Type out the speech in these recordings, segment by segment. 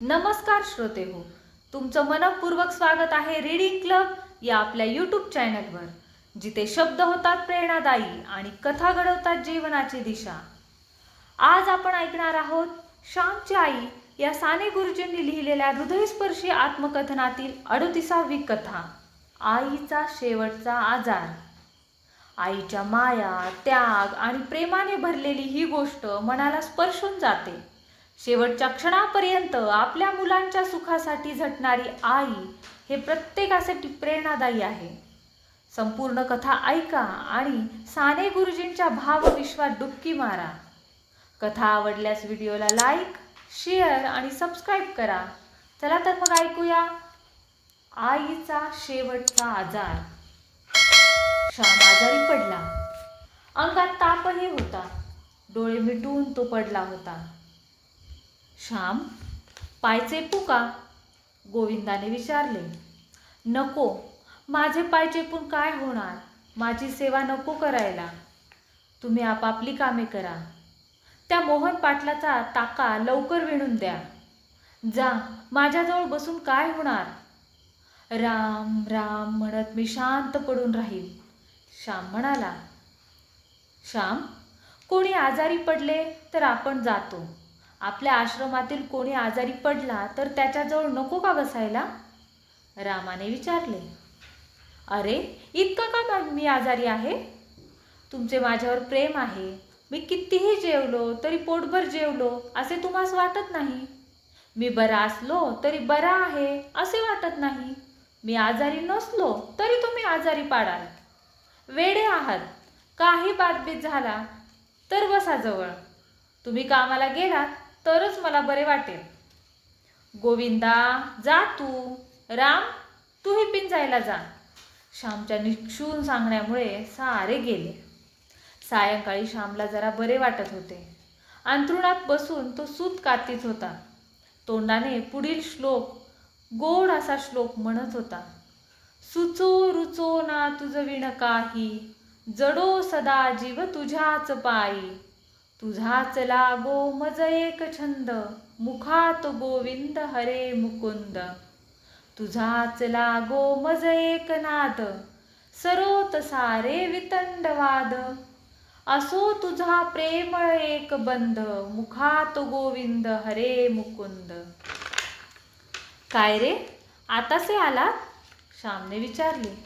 नमस्कार श्रोते हो. तुमचं मनपूर्वक स्वागत आहे रीडिंग क्लब या आपल्या यूट्यूब चॅनलवर जिथे शब्द होतात प्रेरणादायी आणि कथा घडवतात जीवनाची दिशा. आज आपण ऐकणार आहोत श्यामची आई या साने गुरुजींनी लिहिलेल्या हृदयस्पर्शी आत्मकथनातील अडतीसावी कथा आईचा शेवटचा आजार. आईच्या माया त्याग आणि प्रेमाने भरलेली ही गोष्ट मनाला स्पर्शून जाते. शेवटच्या क्षणापर्यंत आपल्या मुलांच्या सुखासाठी झटणारी आई हे प्रत्येकासाठी प्रेरणादायी आहे. संपूर्ण कथा ऐका आणि साने गुरुजींच्या भावविश्वात डुबकी मारा. कथा आवडल्यास व्हिडिओला लाईक शेअर आणि सबस्क्राईब करा. चला तर मग ऐकूया आईचा शेवटचा आजार. श्याम आजारी पडला. अंगात तापही होता. डोळे मिटून तो पडला होता. श्याम पाय चेपू का गोविंदाने विचारले. नको माझे पाय चेपून काय होणार? माझी सेवा नको करायला. तुम्ही आपापली कामे करा. त्या मोहन पाटलाचा ताका लवकर विणून द्या. जा माझ्याजवळ बसून काय होणार? राम राम म्हणत मी शांत पडून राहील. श्याम म्हणाला श्याम कोणी आजारी पडले तर आपण जातो. आपल्या आश्रमातील कोणी आजारी पडला तर त्याच्याजवळ नको का बसायला? रामाने विचारले. अरे इतका का मी आजारी आहे? तुमचे माझ्यावर प्रेम आहे. मी कितीही जेवलो तरी पोटभर जेवलो असे तुम्हास वाटत नाही. मी बरा असलो तरी बरा आहे असे वाटत नाही. मी आजारी नसलो तरी तुम्ही आजारी पाडाल. वेडे आहात. काही बातबीत झाला तर बसा जवळ. तुम्ही कामाला गेलात तरच मला बरे वाटेल. गोविंदा जा तू. राम तूही पिंजायला जा. श्यामच्या निक्षून सांगण्यामुळे सारे गेले. सायंकाळी श्यामला जरा बरे वाटत होते. अंथरुणात बसून तो सूत कातीत होता. तोंडाने पुढील श्लोक गोड असा श्लोक म्हणत होता. सुचो रुचो ना तुझ विण काही जडो सदा जीव तुझ्याच पायी. तुझाच लागो मज एक छंद मुखात गोविंद हरे मुकुंद. तुझाच लागो मज एक नाद सरोत सारे वितंडवाद असो तुझा प्रेमळ एक बंध मुखात गोविंद हरे मुकुंद. काय रे? आतासे आलात? श्यामने विचारले.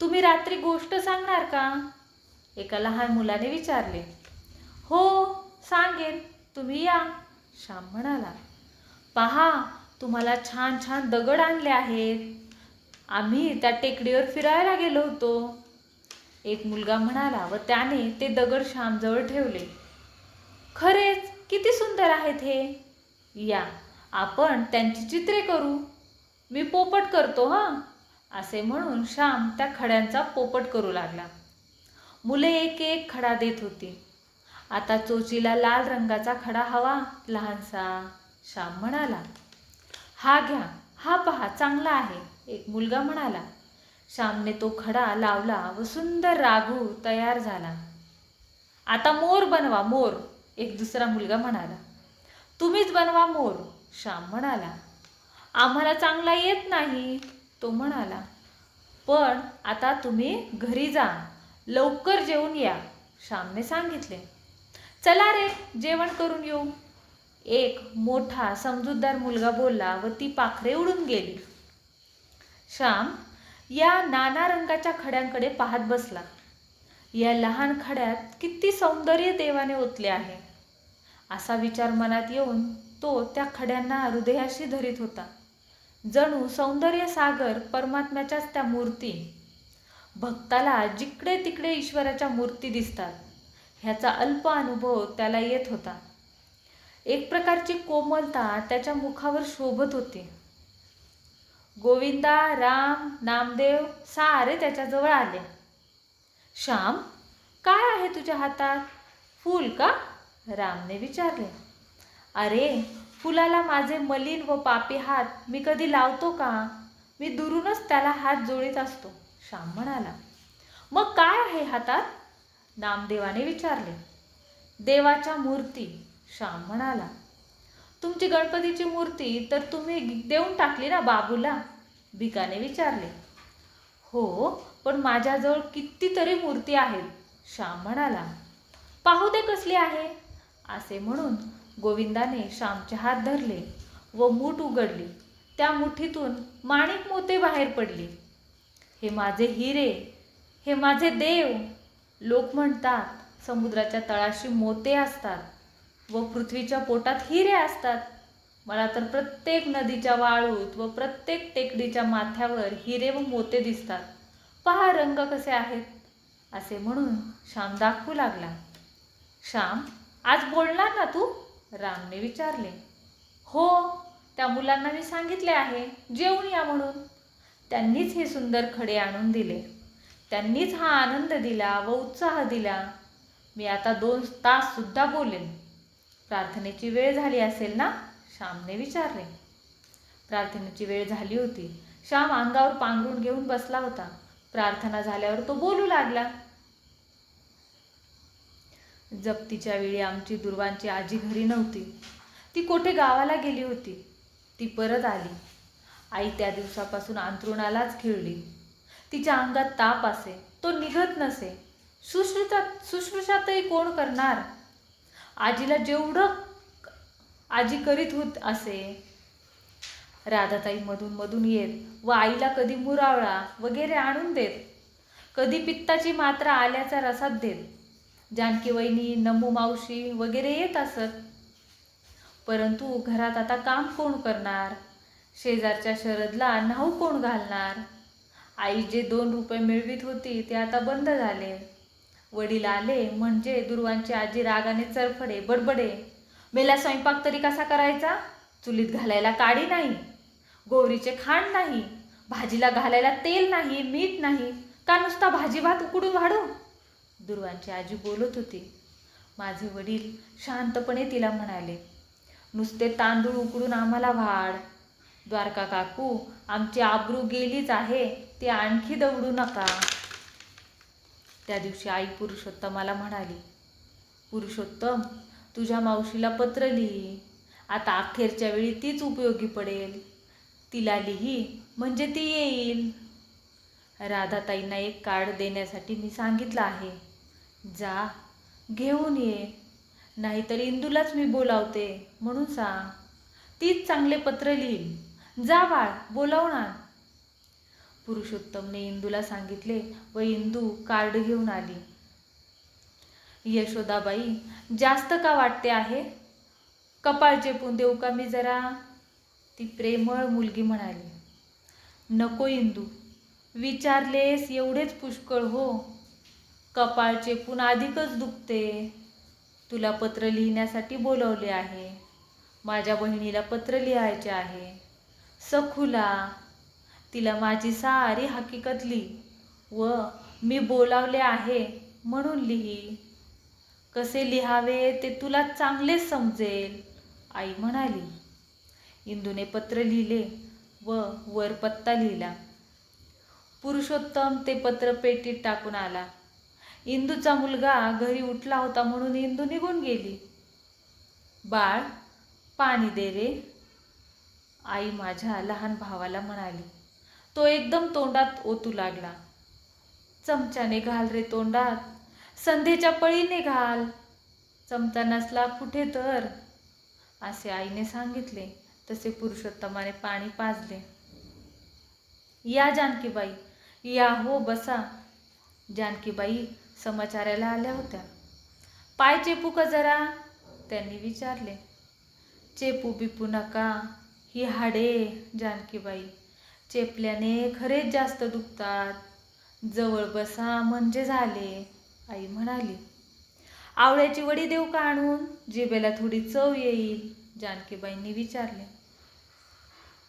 तुम्ही रात्री गोष्ट सांगणार का? एका लहान मुलाने विचारले. हो सांगेन. तुम्ही या. श्याम म्हणाला पहा तुम्हाला छान छान दगड आणले आहेत. आम्ही त्या टेकडीवर फिरायला गेलो होतो. एक मुलगा म्हणाला व त्याने ते दगड श्यामजवळ ठेवले. खरेच किती सुंदर आहेत हे. या आपण त्यांची चित्रे करू. मी पोपट करतो हां. असे म्हणून श्याम त्या खड्यांचा पोपट करू लागला. मुले एक एक खडा देत होती. आता चोचीला लाल रंगाचा खडा हवा लहानसा श्याम म्हणाला. हा घ्या हा पहा चांगला आहे एक मुलगा म्हणाला. श्यामने तो खडा लावला व सुंदर राघू तयार झाला. आता मोर बनवा मोर एक दुसरा मुलगा म्हणाला. तुम्हीच बनवा मोर श्याम म्हणाला. आम्हाला चांगला येत नाही तो म्हणाला. पण आता तुम्ही घरी जा लवकर जेवून या श्यामने सांगितले. चला रे जेवण करून येऊ. एक मोठा समजूतदार मुलगा बोलला व ती पाखरे उडून गेली. श्याम या नाना रंगाच्या खड्यांकडे पाहत बसला. या लहान खड्यात किती सौंदर्य देवाने ओतले आहे. असा विचार मनात येऊन तो त्या खड्यांना हृदयाशी धरीत होता. जणू सौंदर्य सागर परमात्म्याच्याच त्या मूर्ती. भक्ताला जिकडे तिकडे ईश्वराच्या मूर्ती दिसतात. ह्याचा अल्प अनुभव त्याला येत होता. एक प्रकारची कोमलता त्याच्या मुखावर शोभत होती. गोविंदा राम नामदेव सारे त्याच्याजवळ आले. श्याम काय आहे तुझ्या हातात? फूल का? रामने विचारले. अरे फुलाला माझे मलिन व पापी हात मी कधी लावतो का? मी दुरूनच त्याला हात जोडीत असतो श्याम म्हणाला. मग काय आहे हातात? नामदेवाने विचारले. देवाच्या मूर्ती श्याम म्हणाला तुमची गणपतीची मूर्ती तर तुम्ही देऊन टाकली ना बाबूला? भिकाने विचारले हो पण माझ्याजवळ कितीतरी मूर्ती आहेत. श्याम म्हणाला पाहू दे कसली आहे. असे म्हणून गोविंदाने श्यामचे हात धरले व मूठ उघडली. त्या मुठीतून माणिक मोते बाहेर पडले. हे माझे हिरे हे माझे देव लोक म्हणतात समुद्राच्या तळाशी मोते असतात व पृथ्वीच्या पोटात हिरे असतात. मला तर प्रत्येक नदीच्या वाळूत व प्रत्येक टेकडीच्या माथ्यावर हिरे व मोते दिसतात. पहा रंग कसे आहेत असे म्हणून श्याम दाखवू लागला. श्याम आज बोलणार ना तू? रामने विचारले. हो त्या मुलांना मी सांगितले आहे जेवून या म्हणून. त्यांनीच हे सुंदर खडे आणून दिले. त्यांनीच हा आनंद दिला व उत्साह दिला. मी आता दोन तास सुद्धा बोलेन. प्रार्थनेची वेळ झाली असेल ना? श्यामने विचारले. प्रार्थनेची वेळ झाली होती. श्याम अंगावर पांघरून घेऊन बसला होता. प्रार्थना झाल्यावर तो बोलू लागला. जप्तीच्या वेळी आमची दुर्वांची आजी घरी नव्हती. ती कोठे गावाला गेली होती? ती परत आली. आई त्या दिवसापासून अंथरुणालाच खिळली. तिच्या अंगात ताप असे. तो निघत नसे. शुश्रूषा शुश्रूषातही कोण करणार? आजीला जेवढं आजी करीत होत असे. राधाताई मधून मधून येत व आईला कधी मुरावळा वगैरे आणून देत कधी पित्ताची मात्रा आल्याचा रसात देत. जानकी वहिनी नमू मावशी वगैरे येत असत. परंतु घरात आता काम कोण करणार? शेजारच्या शरदला नाव कोण घालणार? आई जे दोन रुपये मिळवीत होती ते आता बंद झाले. वडील आले म्हणजे दुर्वांची आजी रागाने चरफडे बडबडे. मेला स्वयंपाक तरी कसा करायचा? चुलीत घालायला काडी नाही. गोवरीचे खांड नाही. भाजीला घालायला तेल नाही मीठ नाही. का नुसता भाजी भात उकडून वाढू? दुर्वांची आजी बोलत होती. माझे वडील शांतपणे तिला म्हणाले नुसते तांदूळ उकडून आम्हाला वाढ. द्वारका काकू आमची आबरू गेलीच आहे ती आणखी दवडू नका. त्या दिवशी आई पुरुषोत्तमाला म्हणाली पुरुषोत्तम तुझ्या मावशीला पत्र लिही. आता अखेरच्या वेळी तीच उपयोगी पडेल. तिला लिही म्हणजे ती येईल. राधाताईंना एक कार्ड देण्यासाठी मी सांगितलं आहे. जा घेऊन ये. नाहीतर इंदूलाच मी बोलावते म्हणून सांग. तीच चांगले पत्र लिहील जा बाळ बोलावून पुरुषोत्तमने इंदूला सांगितले व इंदू कार्ड घेऊन आली. यशोदाबाई जास्त का वाटते आहे? कपाळ चेपून देऊ का मी जरा. ती प्रेमळ मुलगी म्हणाली. नको इंदू विचारलेस एवढेच पुष्कळ हो. कपाळ चेपून अधिकच दुखते. तुला पत्र लिहिण्यासाठी बोलवले आहे. माझ्या बहिणीला पत्र लिहायचे आहे. सखुला तिला माझी सारी हकीकत लिही व मी बोलावले आहे म्हणून लिही. कसे लिहावे ते तुला चांगलेच समजेल आई म्हणाली. इंदूने पत्र लिहिले व वर पत्ता लिहिला. पुरुषोत्तम ते पत्र पेटीत टाकून आला. इंदूचा मुलगा घरी उठला होता म्हणून इंदू निघून गेली. बाळ पाणी दे रे. आई माझ्या लहान भावाला म्हणाली तो एकदम तोंडात ओतू लागला. चमच्याने घाल रे तोंडात संध्येच्या पळीने घाल. चमचा नसला कुठे तर. असे आईने सांगितले. तसे पुरुषोत्तमाने पाणी पाजले. या जानकीबाई या हो बसा. जानकीबाई समाचाराला आल्या होत्या. पाय चेपू का जरा त्यांनी विचारले. चेपू बिपू नका ही हाडे जानकीबाई. चेपल्याने खरेच जास्त दुखतात. जवळ बसा म्हणजे झाले आई म्हणाली. आवळ्याची वडी देऊ का आणून? जिभेला थोडी चव येईल जानकीबाईंनी विचारले.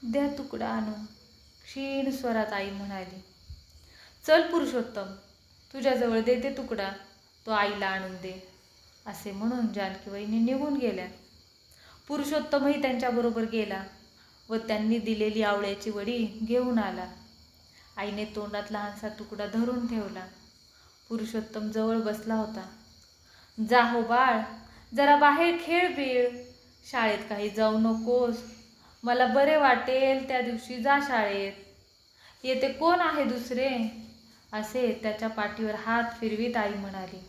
द्या तुकडा आणून. क्षीण स्वरात आई म्हणाली. चल पुरुषोत्तम तुझ्याजवळ देते तुकडा. तो आईला आणून दे असे म्हणून जानकीबाईंनी निघून गेल्या. पुरुषोत्तमही त्यांच्याबरोबर गेला. व त्यांनी दिलेली आवळ्याची वडी घेऊन आला. आईने तोंडात लहानसा तुकडा धरून ठेवला. पुरुषोत्तम जवळ बसला होता. जा हो बाळ जरा बाहेर खेळ बीळ. शाळेत काही जाऊ नकोस. मला बरे वाटेल त्या दिवशी जा शाळेत. येते कोण आहे दुसरे? असे त्याच्या पाठीवर हात फिरवीत आई म्हणाली.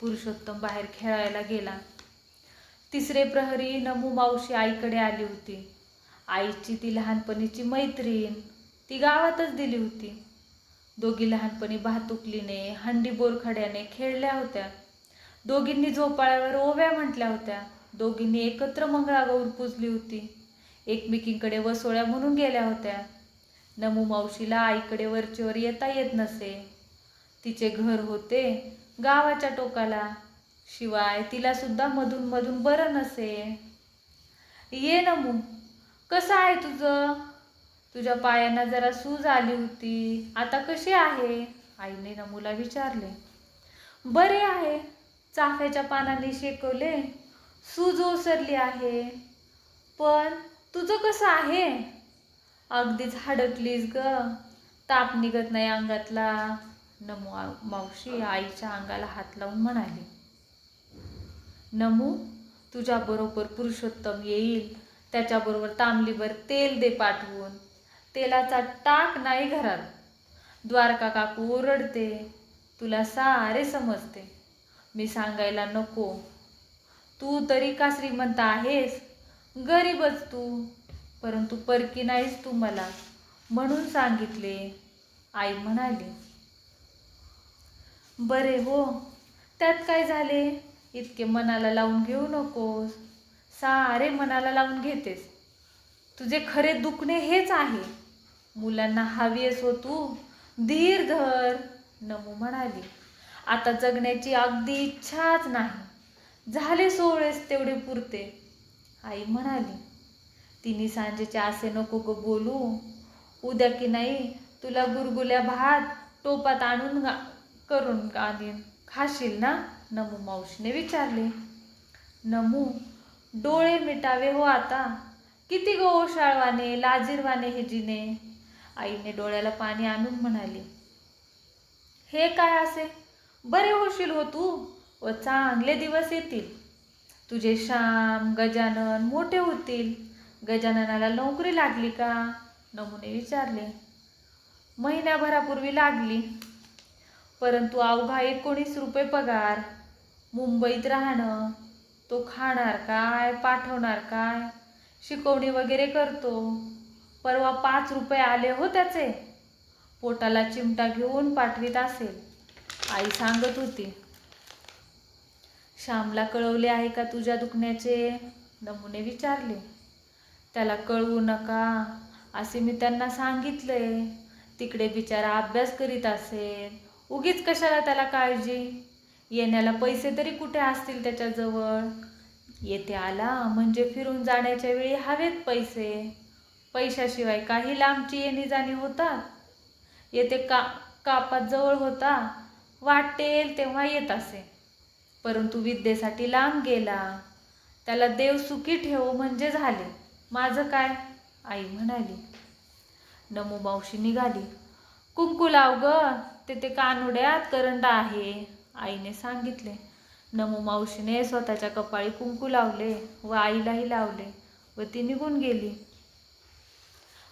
पुरुषोत्तम बाहेर खेळायला गेला. तिसरे प्रहरी नमू मावशी आईकडे आली होती. आईची ती लहानपणीची मैत्रीण ती गावातच दिली होती. दोघी लहानपणी भातुकलीने हंडी बोरखड्याने खेळल्या होत्या. दोघींनी झोपाळ्यावर ओव्या म्हटल्या होत्या. दोघींनी एकत्र मंगळागौर पुजली होती. एकमेकींकडे वसोळ्या म्हणून गेल्या होत्या. नमू मावशीला आईकडे वरचेवर येता येत नसे. तिचे घर होते गावाच्या टोकाला. शिवाय तिला सुद्धा मधून मधून बरं नसे. ये नमू कसं आहे तुझं? तुझ्या पायांना जरा सूज आली होती. आता कशी आहे? आईने नमूला विचारले. बरे आहे. चाफ्याच्या पानाने शेकवले. सूज ओसरली आहे. पण तुझं कसं आहे? अगदीच हडकलीस ग. ताप निघत नाही अंगातला. नमू मावशी आईच्या अंगाला हात लावून म्हणाली. नमू तुझ्याबरोबर पुरुषोत्तम येईल. त्याच्याबरोबर तांबलीवर तेल दे पाठवून. तेलाचा टाक नाही घरात. द्वारका काकू ओरडते. तुला सारे समजते. मी सांगायला नको. तू तरी का श्रीमंत आहेस. गरीबच तू. परंतु परकी नाहीस तू मला. म्हणून सांगितले. आई म्हणाली. बरे हो. त्यात काय झाले? इतके मनाला लावून घेऊ नकोस. सारे मनाला लावून घेतेस. तुझे खरे दुखणे हेच आहे. मुलांना हवीयस हो तू. धीर धर नमू म्हणाली. आता जगण्याची अगदी इच्छाच नाही. झाले सोळेस तेवढे पुरते. आई म्हणाली तिने सांजेचे असे नको ग बोलू. उद्या की नाही तुला गुरगुल्या भात टोपात आणून गा करून आणीन. खाशील ना? नमू मावशीने विचारले. नमू डोळे मिटावे हो आता. किती गो ओशाळवाने लाजीरवाने हे जिने. आईने डोळ्याला पाणी आणून म्हणाली हे काय असे? बरे होशील हो तू व चांगले दिवस येतील. तुझे श्याम गजानन मोठे होतील. गजाननाला नोकरी लागली का? नमुने विचारले. महिन्याभरापूर्वी लागली. परंतु अवघा एकोणीस रुपये पगार मुंबईत राहणं तो खाणार काय पाठवणार काय? शिकवणी वगैरे करतो. परवा पाच रुपये आले हो त्याचे. पोटाला चिमटा घेऊन पाठवीत असेल. आई सांगत होती श्यामला कळवले आहे का तुझ्या दुखण्याचे? नमुने विचारले. त्याला कळवू नका असे मी त्यांना सांगितले तिकडे बिचारा अभ्यास करीत असेल. उगीच कशाला त्याला काळजी? येण्याला पैसे तरी कुठे असतील त्याच्याजवळ? येथे आला म्हणजे फिरून जाण्याच्या वेळी हवेत पैसे. पैशाशिवाय काही लांबची येणी जाणी होतात येथे का कापात जवळ होता. वाटेल तेव्हा येत असे. परंतु विद्येसाठी लांब गेला. त्याला देव सुखी ठेव म्हणजे झाले. माझं काय? आई म्हणाली. नमो मावशी निघाली. कुंकू लाव ग. तेथे कानुड्यात करंडा आहे. आईने सांगितले नमू मावशीने स्वतःच्या कपाळी कुंकू लावले व आईलाही लावले व ती निघून गेली.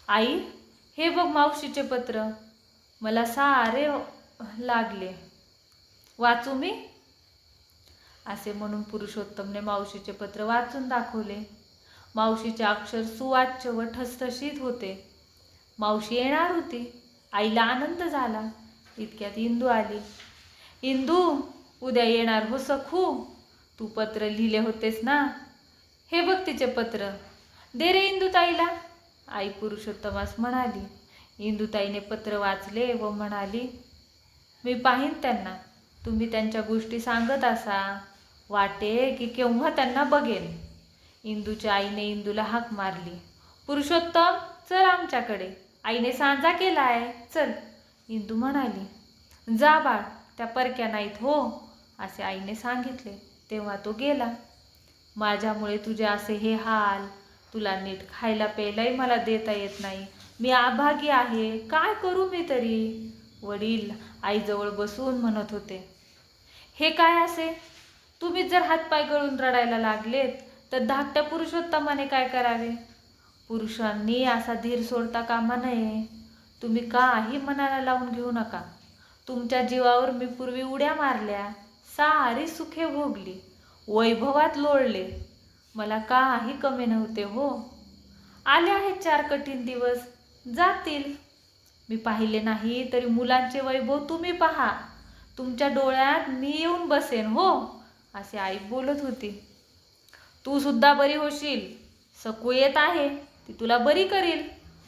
आई हे बघ मावशीचे पत्र. मला सारे लागले. वाचू मी? असे म्हणून पुरुषोत्तमने मावशीचे पत्र वाचून दाखवले. मावशीचे अक्षर सुवाच्य व ठसठशीत होते. मावशी येणार होती. आईला आनंद झाला. इतक्यात इंदू आली. इंदू उद्या येणार हो सखू. तू पत्र लिहिले होतेस ना? हे बघ तिचे पत्र. दे रे इंदुताईला. आई पुरुषोत्तमास म्हणाली. इंदुताईने पत्र वाचले व म्हणाली मी पाहीन त्यांना. तुम्ही त्यांच्या गोष्टी सांगत असा. वाटे की केव्हा त्यांना बघेन. इंदूच्या आईने इंदूला हाक मारली पुरुषोत्तम चल आमच्याकडे. आईने सांजा आहे चल. इंदू म्हणाली जा बाळ. त्या परक्या नाहीत हो असे आईने सांगितले. तेव्हा तो गेला. माझ्यामुळे तुझे असे हे हाल तुला नीट खायला प्यायलाही मला देता येत नाही. मी आभागी आहे. काय करू मी तरी? वडील आईजवळ बसून म्हणत होते. हे काय असे? तुम्ही जर हातपाय गळून रडायला लागलेत तर धाकट्या पुरुषोत्तमाने काय करावे? पुरुषांनी असा धीर सोडता कामा नये. तुम्ही काही मनाला लावून घेऊ नका. तुमच्या जीवावर मी पूर्वी उड्या मारल्या सारी सुखे भोगली वैभवात लोळले. मला काही कमी नव्हते हो. आले आहेत चार कठीण दिवस. जातील. मी पाहिले नाही तरी मुलांचे वैभव तुम्ही पहा. तुमच्या डोळ्यात मी येऊन बसेन हो असे आई बोलत होती. तू सुद्धा बरी होशील. सकू येत आहे ती तुला बरी करील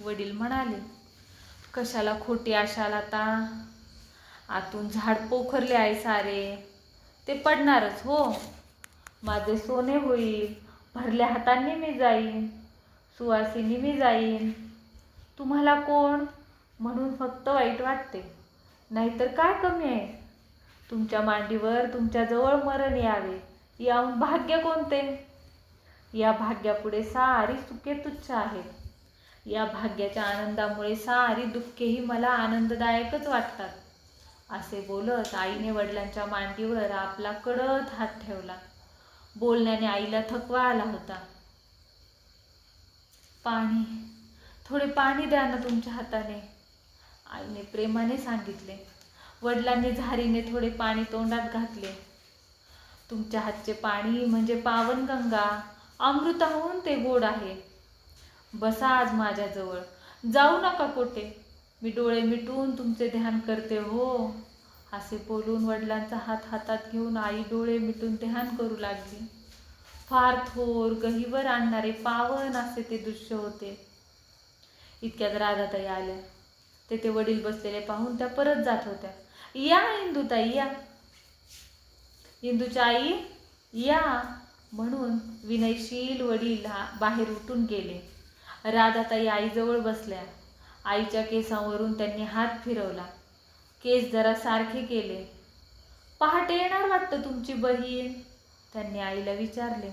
वडील म्हणाले. कशाला खोटी आशाल आता आतून झाड पोखरले आहे सारे. ते पडणारच हो. माझे सोने होईल. भरल्या हातांनी मी जाईन. सुवासिनी मी जाईन. तुम्हाला कोण? म्हणून फक्त वाईट वाटते. नाहीतर काय कमी आहे? तुमच्या मांडीवर तुमच्याजवळ मरण यावे. याहून भाग्य कोणते? या भाग्यापुढे सारी सुखे तुच्छ आहेत या भाग्याच्या आनंदामुळे सारी दुःखेही मला आनंददायकच वाटतात. असे बोलत आईने वडिलांच्या मांडीवर आपला कडत हात ठेवला. बोलण्याने आईला थकवा आला होता. पाणी थोडे पाणी द्या ना तुमच्या हाताने. आईने प्रेमाने सांगितले. वडिलांनी झारीने थोडे पाणी तोंडात घातले. तुमच्या हातचे पाणी म्हणजे पावनगंगा अमृताहून ते गोड आहे. बसा आज माझ्याजवळ. जाऊ नका कुठे. मी डोळे मिटून तुमचे ध्यान करते हो. असे बोलून वडिलांचा हात हातात घेऊन आई डोळे मिटून ध्यान करू लागली. फार थोर गहीवर आणणारे पावन असे ते दृश्य होते. इतक्यात राधाताई आल्या. तेथे वडील बसलेले पाहून त्या परत जात होत्या. या इंदूताई या. इंदूच्या आई या. म्हणून विनयशील वडील हा बाहेर उठून गेले. राधाताई आईजवळ बसल्या. आईच्या केसांवरून त्यांनी हात फिरवला. केस जरा सारखे केले. पहाटे येणार वाटतं तुमची बहीण? त्यांनी आईला विचारले.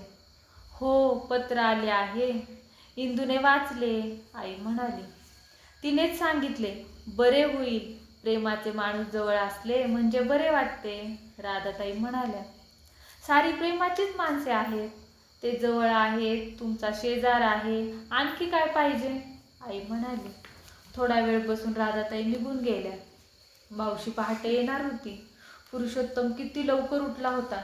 हो पत्र आले आहे. इंदूने वाचले आई म्हणाली. तिनेच सांगितले बरे होईल. प्रेमाचे माणूस जवळ असले म्हणजे बरे वाटते राधाताई म्हणाल्या. सारी प्रेमाचीच माणसे आहेत. ते जवळ आहेत तुमचा शेजार आहे आणखी काय पाहिजे? आई म्हणाली. थोडा वेळ बसून राधाताई निघून गेल्या. मावशी पहाटे येणार होती. पुरुषोत्तम किती लवकर उठला होता.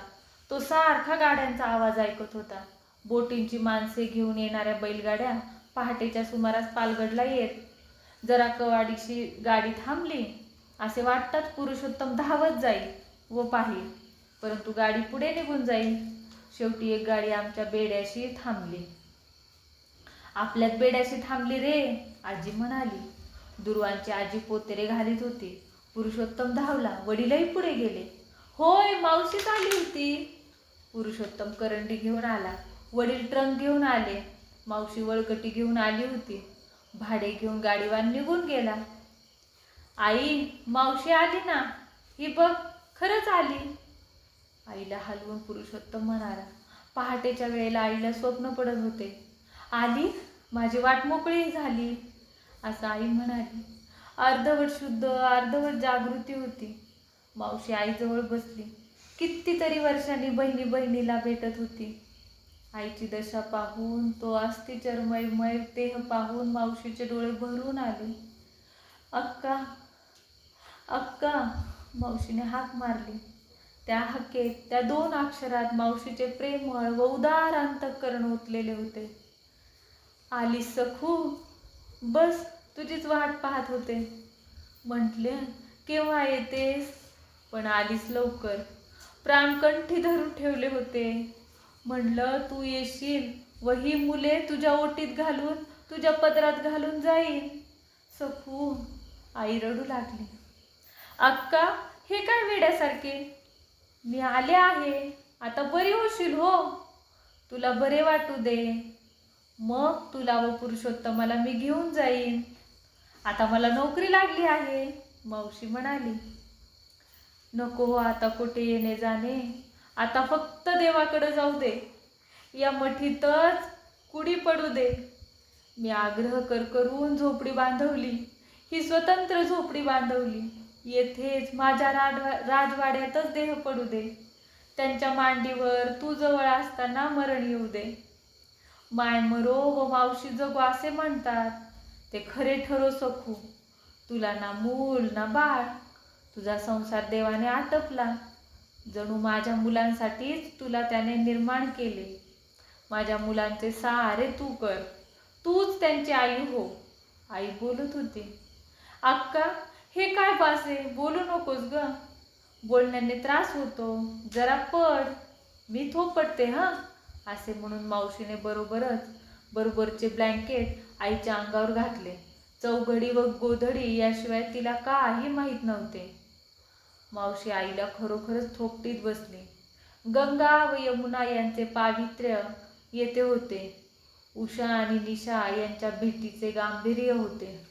तो सारखा गाड्यांचा आवाज ऐकत होता. बोटींची माणसे घेऊन येणाऱ्या बैलगाड्या पहाटेच्या सुमारास पालगडला येत. जरा कवाडीशी गाडी थांबली. असे वाटतात पुरुषोत्तम धावत जाईल व पाहिल. परंतु गाडी पुढे निघून जाईल. शेवटी एक गाडी आमच्या बेड्याशी थांबली. आपल्यात बेड्याशी थांबली रे आजी म्हणाली. दुर्वांची आजी पोतेरे घालीत होती. पुरुषोत्तम धावला वडीलही पुढे गेले. होय मावशीच आली होती. पुरुषोत्तम करंडी घेऊन आला. वडील ट्रंक घेऊन आले. मावशी वळकटी घेऊन आली होती. भाडे घेऊन गाडीवान निघून गेला. आई मावशी आली ना? ही बघ खरंच आली. आईला हलवून पुरुषोत्तम म्हणाला पहाटेच्या वेळेला आईला स्वप्न पडत होते. आली? माझी वाट मोकळी झाली. असं आई म्हणाली. अर्धवट शुद्ध अर्धवट जागृती होती. मावशी आईजवळ बसली. कितीतरी वर्षांनी बहिणी बहिणीला भेटत होती. आईची दशा पाहून तो अस्थिचरमयमय देह पाहून मावशीचे डोळे भरून आले. अक्का अक्का मावशीने हाक मारली. त्या हाकेत त्या दोन अक्षरात मावशीचे प्रेमळ व उदार अंतःकरण ओतलेले होते. आली सखू बस तुझीच वाट पाहत होते. म्हटले केव्हा येतेस? पण आलीस लवकर. प्राणकंठी धरून ठेवले होते. म्हणलं तू येशील. व ही मुले तुझ्या ओटीत घालून तुझ्या पदरात घालून जाईल. सखू आई रडू लागली. अक्का हे काय वेड्यासारखे? मी आले आहे. आता बरी होशील हो. तुला बरे वाटू दे. मग तुला व पुरुषोत्तमाला मी घेऊन जाईन. आता मला नोकरी लागली आहे मावशी म्हणाली. नको हो आता कुठे येणे जाणे? आता फक्त देवाकडे जाऊ दे. या मठीतच कुडी पडू दे. मी आग्रह कर करून झोपडी बांधवली. ही स्वतंत्र झोपडी बांधवली. येथेच माझ्या राजवा राजवाड्यातच देह पडू दे. त्यांच्या मांडीवर तू जवळ असताना मरण येऊ दे. माय मरो व हो मावशी जगो असे म्हणतात. ते खरे ठरो सखू. तुला ना मूल ना बाळ. तुझा संसार देवाने आटपला. जणू माझ्या मुलांसाठीच तुला त्याने निर्माण केले. माझ्या मुलांचे सारे तू कर. तूच त्यांची आई हो. आई बोलत होती. अक्का हे काय बासे बोलू नकोस ग. बोलण्याने त्रास होतो. जरा पड. मी थोपटते हां? असे म्हणून मावशीने बरोबरच बरोबरचे ब्लँकेट आईच्या अंगावर घातले. चौघडी व गोधडी याशिवाय तिला काही माहीत नव्हते. मावशी आईला खरोखरच थोपटीत बसली. गंगा व यमुना यांचे पावित्र्य येते होते. उषा आणि निशा यांच्या भेटीचे गांभीर्य होते.